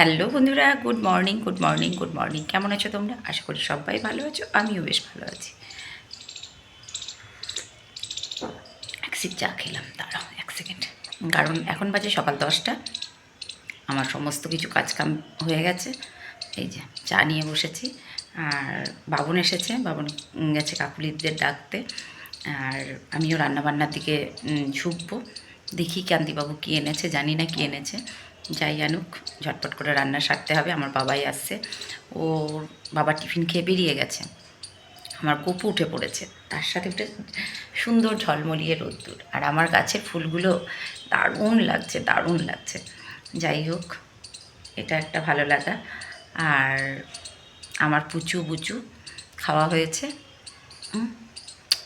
Hello বন্ধুরা, good morning good morning good morning. কেমন আছো তোমরা? আশা করি সবাই ভালো আছো, আমিও বেশ ভালো আছি। এক সিপ চা খেলাম, দাঁড়াও এক সেকেন্ড কারণ এখন বাজে সকাল দশটা, আমার সমস্ত কিছু কাজকাম হয়ে গেছে। এই যে চা নিয়ে বসেছি, আর বাবন এসেছে, বাবন গেছে কাকুলিদের ডাকতে। আর আমিও রান্নাবান্নার দিকে ঝুঁকবো। দেখি কান্তিবাবু কী এনেছে, জানি না কী এনেছে। যাই আনুক, ঝটপট করে রান্না সারতে হবে, আমার বাবাই আসছে। ওর বাবা টিফিন খেয়ে বেরিয়ে গেছে। আমার কপু উঠে পড়েছে। তার সাথে উঠে সুন্দর ঝলমলিয়ে রোদ্দুর। আর আমার গাছের ফুলগুলো দারুণ লাগছে দারুণ লাগছে। যাই হোক, এটা একটা ভালো লাগা। আর আমার পুচু বুচু খাওয়া হয়েছে।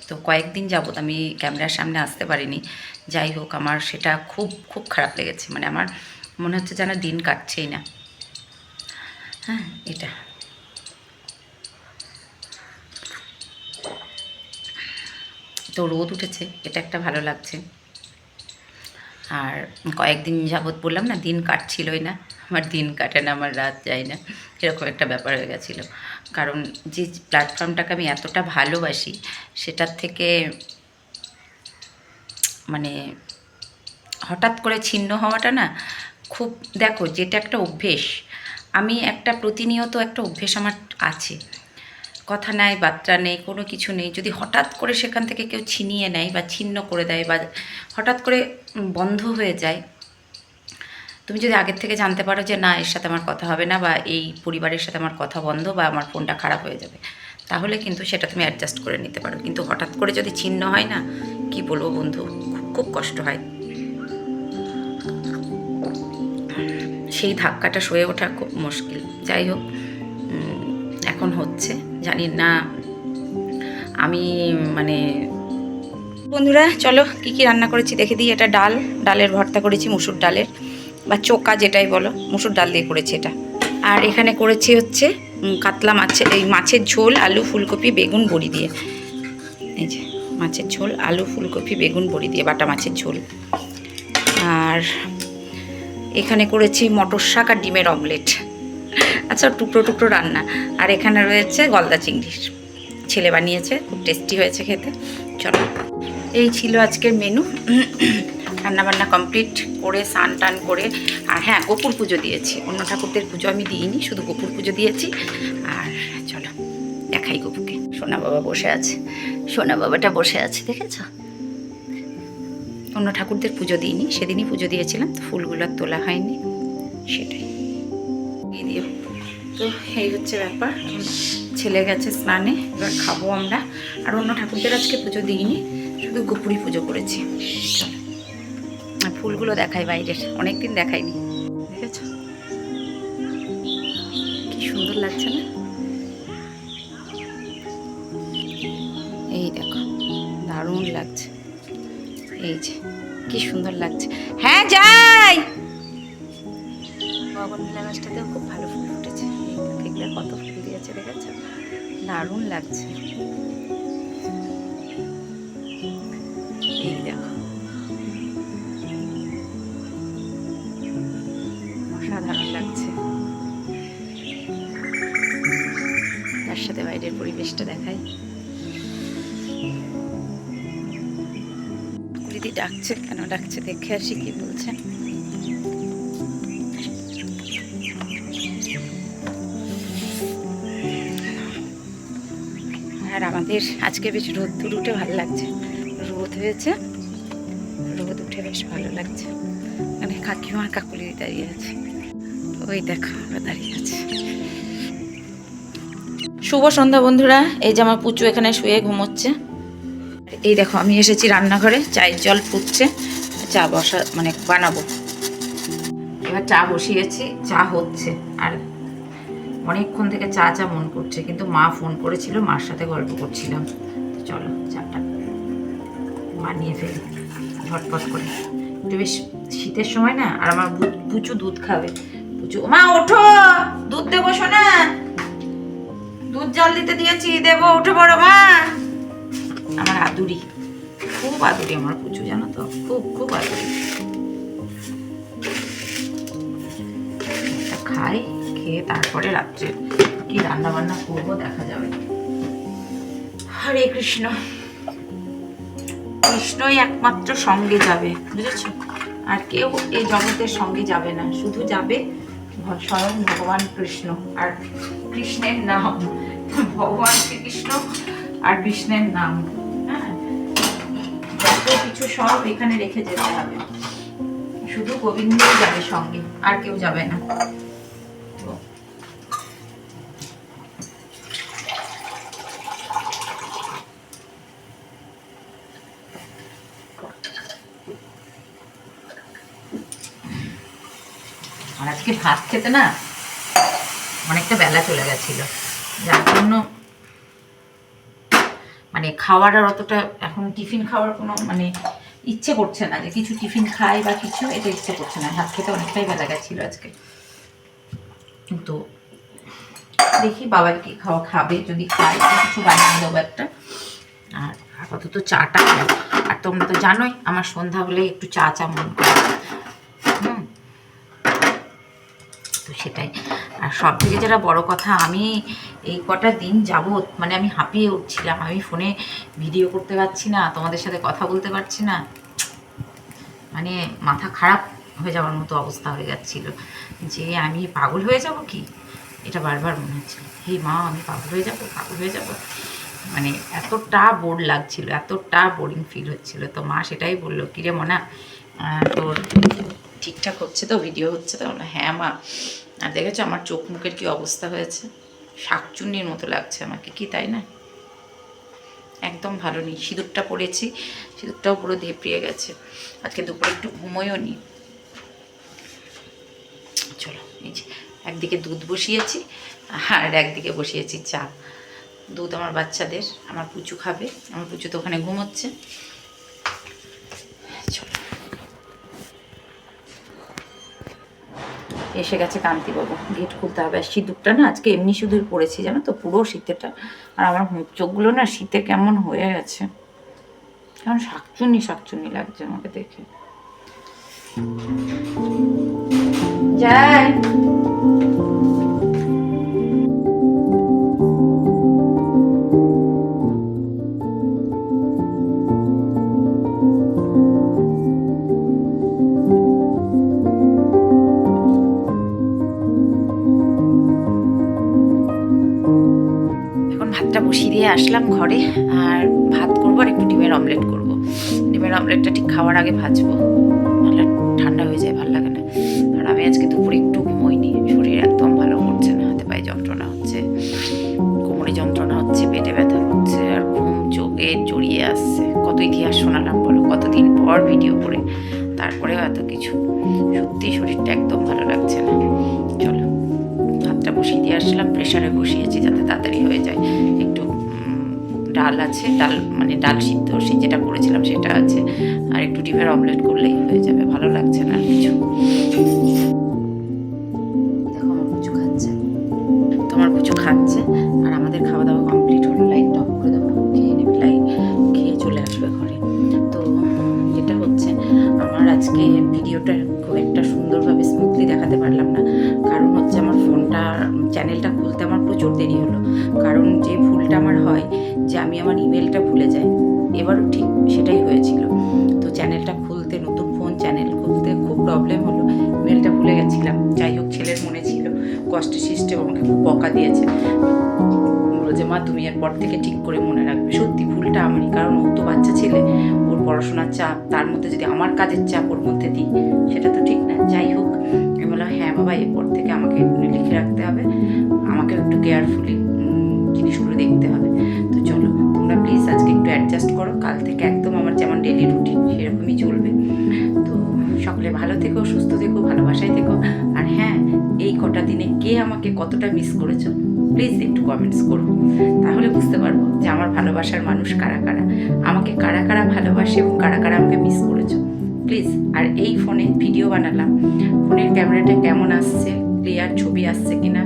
তো কয়েকদিন যাবত আমি ক্যামেরার সামনে আসতে পারিনি। যাই হোক, আমার সেটা খুব খুব খারাপ লেগেছে। মানে আমার মনে হচ্ছে যেন দিন কাটছেই না। হ্যাঁ এটা। তো রোদ উঠেছে, এটা একটা ভালো লাগছে। আর কয়েকদিন যাবৎ বললাম না, দিন কাটছিলই না। আমার দিন কাটে না, আমার রাত যায় না। এরকম একটা ব্যাপার হয়ে গেছিল। কারণ যে প্ল্যাটফর্মটাকে আমি এতটা ভালোবাসি, সেটার থেকে মানে হঠাৎ করে ছিন্ন হওয়াটা না খুব, দেখো যেটা একটা অভ্যেস, আমি একটা প্রতিনিয়ত একটা অভ্যেস আমার আছে। কথা নাই, বার্তা নেই, কোনো কিছু নেই, যদি হঠাৎ করে সেখান থেকে কেউ ছিনিয়ে নেয় বা ছিন্ন করে দেয় বা হঠাৎ করে বন্ধ হয়ে যায়, তুমি যদি আগের থেকে জানতে পারো যে না, এর সাথে আমার কথা হবে না বা এই পরিবারের সাথে আমার কথা বন্ধ বা আমার ফোনটা খারাপ হয়ে যাবে, তাহলে কিন্তু সেটা তুমি অ্যাডজাস্ট করে নিতে পারো। কিন্তু হঠাৎ করে যদি ছিন্ন হয় না, কি বলব বন্ধু? খুব খুব কষ্ট হয়। সেই ধাক্কাটা সয়ে ওঠা খুব মুশকিল। যাই হোক এখন হচ্ছে। জানি না, আমি মানে বন্ধুরা, চলো কি কি রান্না করেছি দেখে দিই। এটা ডাল, ডালের ভর্তা করেছি, মুসুর ডালের, বা চোকা যেটাই বলো, মুসুর ডাল দিয়ে করেছি এটা। আর এখানে করেছি হচ্ছে কাতলা মাছের, এই মাছের ঝোল, আলু, ফুলকপি, বেগুন, বড়ি দিয়ে। এই যে, মাছের ঝোল, আলু, ফুলকপি, বেগুন, বড়ি দিয়ে, বাটা মাছের ঝোল। আর এখানে করেছি মটর শাক আর ডিমের অমলেট। আচ্ছা টুকরো টুকরো রান্না। আর এখানে রয়েছে গলদা চিংড়ির ছেলে বানিয়েছে, খুব টেস্টি হয়েছে খেতে। চলো। এই ছিল আজকের মেনু রান্নাবান্না কমপ্লিট করে, স্নান টান করে, আর হ্যাঁ গোপুর পুজো দিয়েছি। অন্য ঠাকুরদের পুজো আমি দিইনি, শুধু গোপুর পুজো দিয়েছি। আর চলো, দেখাই গোপুকে। সোনা বাবা বসে আছে। সোনা বাবাটা বসে আছে, দেখেছ? অন্য ঠাকুরদের পুজো দিইনি, সেদিনই পুজো দিয়েছিলাম, তো ফুলগুলো আর তোলা হয়নি, সেটাই। দিও তো এই হচ্ছে ব্যাপার, ছেলে গেছে স্নানে, এবার খাব আমরা, আর অন্য ঠাকুরদের আজকে পুজো দিইনি, শুধু গোপুরি পুজো করেছি। ফুলগুলো দেখাই বাইরের অনেক দিন দেখাইনি আছে কি সুন্দর লাগছে না? এই যে, কি সুন্দর লাগছে। হ্যাঁ যাই! বগনভিলা গাছটাতেও খুব ভালো ফুল ফুটেছে। দেখলে কত ফুল দিয়েছে দেখেছ দারুণ লাগছে। এই দেখো। অসাধারণ লাগছে। তার সাথে বাইরের পরিবেশটা দেখাই। ডাকছে কেন? ডাকছে, দেখে আসি কি বলছে। আর আমাদের আজকে বেশ রোদ উঠে ভালো লাগছে। রোদ হয়েছে। রোদ উঠে বেশ ভালো লাগছে। মানে কাকিমা কাকুলি দাঁড়িয়ে আছে। ওই দেখো ওরা দাঁড়িয়ে আছে। শুভ সন্ধ্যা বন্ধুরা। এই যে আমার পুচু এখানে শুয়ে ঘুমোচ্ছে। এই দেখো, আমি এসেছি রান্নাঘরে, চায়ের জল ফুটছে, চা বসা মানে বানাবো। এবার চা বসিয়েছি, চা হচ্ছে, আর অনেকক্ষণ থেকে চা চা মন করছে, কিন্তু মা ফোন করেছিল, মার সাথে গল্প করছিলাম। চলো, চাটা বানিয়ে ফেলি, ঝটপট করে। একটু বেশ শীতের সময় না, আর আমার পুচু দুধ খাবে। পুচু, মা, ওঠো! দুধ দেবো, শোনা? দুধ জল দিতে দিয়েছি, দেবো উঠে বড় মা! আমার আদুরি। খুব আদুরি আমার পুজো জানো তো? খুব খুব আদুরি। খাই, খেয়ে তারপরে রাত্রে কি রান্না বান্না করব দেখা যাবে। হরে কৃষ্ণ। কৃষ্ণই একমাত্র সঙ্গে যাবে, বুঝেছ? আর কেউ এই জগতের সঙ্গে যাবে না, শুধু যাবে স্বয়ং ভগবান কৃষ্ণ আর কৃষ্ণের নাম। ভগবান শ্রীকৃষ্ণ আর কৃষ্ণের নাম। সব এখানে রেখে যেতে হবে। শুধু গোবিন্দই যাবে সঙ্গে, আর কেউ যাবে না। আজকে ভাত খেতে না অনেকটা বেলা চলে গেছিল। যার জন্য মানে খাওয়ার আর অতটা, এখন টিফিন খাওয়ার কোনো মানে ইচ্ছে করছে না যে কিছু টিফিন খাই বা কিছু, এটা ইচ্ছে করছে না। ভাত খেতে অনেকটাই বেলা গেছিল আজকে। কিন্তু দেখি বাবা কি খাওয়া খাবে, যদি খাই কিছু বানিয়ে দেবো একটা। আর আপাতত চাটা আর তোমরা তো জানোই, আমার সন্ধ্যা হলে একটু চা চা মন করে হুম তো সেটাই। আর সব থেকে যেটা বড় কথা, আমি এই কটা দিন যাবৎ মানে আমি হাঁপিয়ে উঠছিলাম। আমি ফোনে ভিডিও করতে পারছি না, তোমাদের সাথে কথা বলতে পারছি না। মানে মাথা খারাপ হয়ে যাওয়ার মতো অবস্থা হয়ে যাচ্ছিল। যে আমি পাগল হয়ে যাব কি? এটা বারবার মনে হচ্ছিল হে মা, আমি পাগল হয়ে যাব, পাগল হয়ে যাব। মানে এতটা বোর লাগছিল, এতটা বোরিং ফিল হচ্ছিল। তো মা সেটাই বলল, কিরে মনা তোর ঠিকঠাক হচ্ছে তো? ভিডিও হচ্ছে তো? হ্যাঁ মা। আর দেখেছ আমার চোখ মুখের কি অবস্থা হয়েছে? শাকচুন্নির মতো লাগছে আমাকে, কি তাই না? একদম ভালো নেই, সিঁদুরটা পরেছি সিঁদুরটাও পুরো ধেপড়িয়ে গেছে। আজকে দুপুরে একটু ঘুমোয়ও নি। চলো একদিকে দুধ বসিয়েছি, আর একদিকে বসিয়েছি চা। দুধ আমার বাচ্চাদের, আমার পুচু খাবে, আমার পুচু তো ওখানে ঘুমোচ্ছে। এসে গেছে কান্তিবাবু গেট খুলতে হবে। আর সিঁদুরটা না, আজকে এমনি সিঁদুর পড়েছি, জানো তো? পুরো শীতেটা। আর আমার চোখগুলো না শীতে কেমন হয়ে গেছে। কেমন শাকচুনি শাকচুনি লাগছে আমাকে দেখে। যাই দিয়ে আসলাম ঘরে, আর ভাত করব আর একটু ডিমের অমলেট করব। ডিমের অমলেটটা ঠিক খাওয়ার আগে ভাজবো, নাহলে ঠান্ডা হয়ে যায়, ভালো লাগে না। আর আমি আজকে দুপুরে একটু ঘুমোইনি, শরীর একদম ভালো করছে না, হাতে পায়ে যন্ত্রণা হচ্ছে। কোমরে যন্ত্রণা হচ্ছে, পেটে ব্যথা হচ্ছে আর ঘুম চোখে জড়িয়ে আসছে। কত ইতিহাস শোনালাম বলো? কতদিন পর ভিডিও করে, তারপরেও এত কিছু। সত্যি শরীরটা একদম ভালো লাগছে না। চলো, ভাতটা বসিয়ে দিয়ে আসলাম প্রেশারে বসিয়েছি যাতে তাড়াতাড়ি হয়ে যায়। ডাল আছে, ডাল মানে ডাল সিদ্ধ সে যেটা করেছিলাম সেটা আছে। আর একটু ডিমের অমলেট করলেই হয়ে যাবে, ভালো লাগছে না আর কিছু। তোমার কুচু খাচ্ছে, আর আমাদের খাওয়া দাওয়া কমপ্লিট হলো, লাইটটা অফ করে দেবো খেয়ে নেবে লাইট খেয়ে চলে আসবে ঘরে। তো, যেটা হচ্ছে, আমার আজকে ভিডিওটা খুব একটা সুন্দরভাবে স্মুথলি দেখাতে পারলাম না। কারণ হচ্ছে আমার ফোনটা চ্যানেলটা খুলতে আমার প্রচুর দেরি হলো। আমার হয় যে আমি আমার ইমেলটা ভুলে যাই। এবারও ঠিক সেটাই হয়েছিল। তো চ্যানেলটা খুলতে, নতুন ফোন চ্যানেল খুলতে খুব প্রবলেম হলো। ইমেলটা ভুলে গেছিলাম। যাই হোক, ছেলের মনে ছিল। কষ্টে সিস্টেম আমাকে খুব বকা দিয়েছে। যে, মা, তুমি এরপর থেকে ঠিক করে মনে রাখবে। সত্যি ভুলটা আমারই। কারণ ও তো বাচ্চা ছেলে। ওর পড়াশোনার চাপ, তার মধ্যে যদি আমার কাজের চাপ ওর মধ্যে দিই, সেটা তো ঠিক না। যাই হোক, আমি বললাম হ্যাঁ বাবা, এরপর থেকে আমাকে লিখে রাখতে হবে। আমাকে একটু কেয়ারফুলি জিনিসগুলো দেখতে হবে। তো চলো, তোমরা প্লিজ আজকে একটু অ্যাডজাস্ট করো। কাল থেকে একদম আমার যেমন ডেলি রুটিন সেরকমই চলবে। তো সকলে ভালো থেকো, সুস্থ থেকো, ভালোবাসায় থেকো। আর হ্যাঁ এই কটা দিনে কে আমাকে কতটা মিস করেছ প্লিজ একটু কমেন্টস করো। তাহলে বুঝতে পারব যে আমার ভালোবাসার মানুষ কারা কারা। আমাকে কারা কারা ভালোবাসে এবং কারা কারা আমাকে মিস করেছ। প্লিজ আর এই ফোনে ভিডিও বানালাম। ফোনের ক্যামেরাটা কেমন আসছে ক্লিয়ার ছবি আসছে কিনা?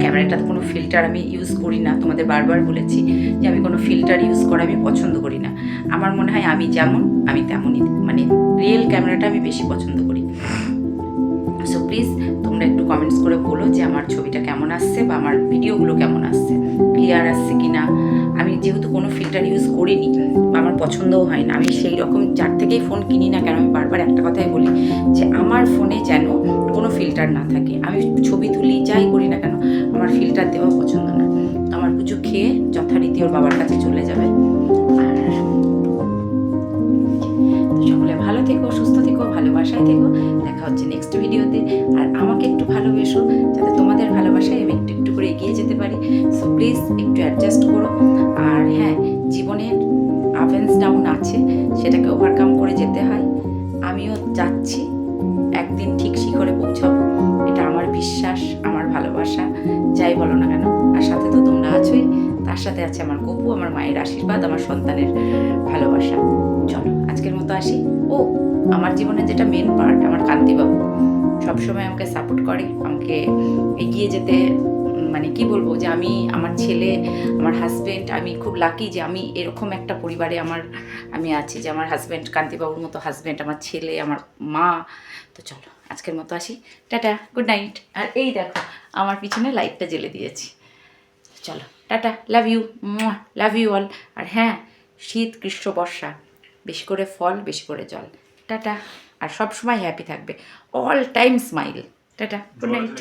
ক্যামেরাটাতে কোনো ফিল্টার আমি ইউজ করি না। তোমাদের বারবার বলেছি যে আমি কোনো ফিল্টার ইউজ করা আমি পছন্দ করি না। আমার মনে হয় আমি যেমন, আমি তেমনই মানে রিয়েল ক্যামেরাটা আমি বেশি পছন্দ করি। সো প্লিজ তোমরা একটু কমেন্টস করে বলো যে আমার ছবিটা কেমন আসছে বা আমার ভিডিওগুলো কেমন আসছে। ক্লিয়ার আসছে কি না আমি যেহেতু কোনো ফিল্টার ইউজ করিনি, আমার পছন্দও হয় না আমি সেই রকম যার থেকেই ফোন কিনি না কেন, আমি বারবার একটা কথাই বলি যে, আমার ফোনে যেন কোনো ফিল্টার না থাকে। আমি ছবি তুলি, যাই করি না কেন, আমার ফিল্টার দেওয়া পছন্দ না। আমার পুজো খেয়ে যথারীতি ওর বাবার কাছে চলে যাবে। আর সকলে ভালো থেকো, সুস্থ থেকো, ভালোবাসায় থেকো। দেখা হচ্ছে নেক্সট ভিডিওতে আর আমাকে একটু ভালোবেসো, যাতে তোমাদের ভালোবাসায় আমি একটু একটু করে এগিয়ে যেতে পারি। প্লিজ একটু অ্যাডজাস্ট করো। আর হ্যাঁ জীবনের আপ অ্যান্ড ডাউন আছে, সেটাকে ওভারকাম করে যেতে হয়। আমিও যাচ্ছি, একদিন ঠিক শিখরে পৌঁছাবো। এটা আমার বিশ্বাস, আমার ভালোবাসা, যাই বলো না কেন। আর সাথে তো তোমরা আছোই, তার সাথে আছে আমার গপু আমার মায়ের আশীর্বাদ, আমার সন্তানের ভালোবাসা। চলো, আজকের মতো আসি। ও, আমার জীবনে যেটা মেন পার্ট আমার কান্তিবাবু। সবসময় আমাকে সাপোর্ট করে, আমাকে এগিয়ে যেতে মানে কি বলব যে আমি আমার ছেলে, আমার হাজব্যান্ড আমি খুব লাকি যে আমি এরকম একটা পরিবারে আমার, আমি আছি যে আমার হাজব্যান্ড কান্তিবাবুর মতো হাজব্যান্ড আমার ছেলে, আমার মা। তো চলো, আজকের মতো আসি। টাটা গুড নাইট আর এই দেখো, আমার পিছনে লাইটটা জ্বেলে দিয়েছি। চলো, ta-ta love you love you all আর হ্যাঁ শীত, গ্রীষ্ম, বর্ষা, বেশি করে ফল, বেশি করে জল। টাটা। আর সবসময় হ্যাপি থাকবে। All time smile ta-ta good night